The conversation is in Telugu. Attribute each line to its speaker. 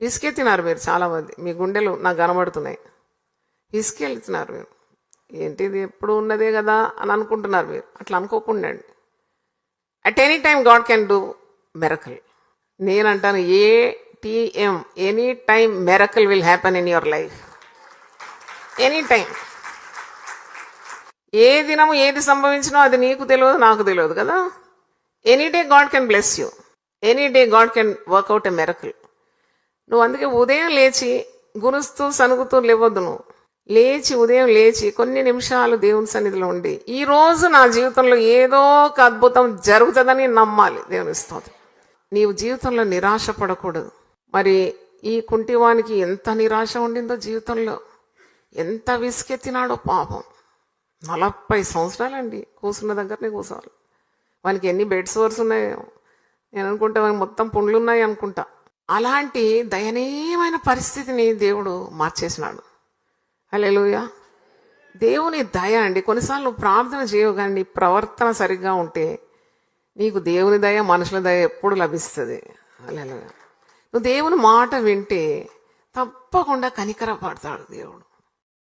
Speaker 1: ఇసుకెత్తినారు మీరు చాలామంది మీ గుండెలు నాకు కనబడుతున్నాయి. ఇసుకెళ్తున్నారు మీరు. ఏంటిది? ఎప్పుడు ఉన్నదే కదా అని అనుకుంటున్నారు మీరు. అట్లా అనుకోకుండా at any time God can do miracle నేనంటాను ఏ TM any time miracle will happen in your life any time ఏ దినము ఏది సంభవించినో అది నీకు తెలియదు నాకు తెలియదు కదా. Any day God can bless you any day God can work out a miracle నువ్వు అందుకే ఉదయం లేచి గురుస్తూ సనుగుతూ లేవద్దు నువ్వు. లేచి ఉదయం లేచి కొన్ని నిమిషాలు దేవుని సన్నిధిలో ఉండి ఈ రోజు నా జీవితంలో ఏదో ఒక అద్భుతం జరుగుతుందని నమ్మాలి దేవుని స్తోత్రం. నీవు జీవితంలో నిరాశ పడకూడదు మరి ఈ కుంటివానికి ఎంత నిరాశ ఉండిందో జీవితంలో? ఎంత విసుకెత్తినాడో పాపం. నలభై సంవత్సరాలండి కూర్చున్న దగ్గరనే కూర్చోవాలి వానికి ఎన్ని బెడ్ సోర్స్ ఉన్నాయో? నేను అనుకుంటా వానికి మొత్తం పుండ్లు ఉన్నాయి అనుకుంటా. అలాంటి దయనీయమైన పరిస్థితిని దేవుడు మార్చేసినాడు. హల్లెలూయా. దేవుని దయ అండి. కొన్నిసార్లు నువ్వు ప్రార్థన చేయవు కానీ నీ ప్రవర్తన సరిగ్గా ఉంటే నీకు దేవుని దయ మనుషుల దయ ఎప్పుడు లభిస్తుంది. హల్లెలూయా. నువ్వు దేవుని మాట వింటే తప్పకుండా కనికర పడతాడు దేవుడు.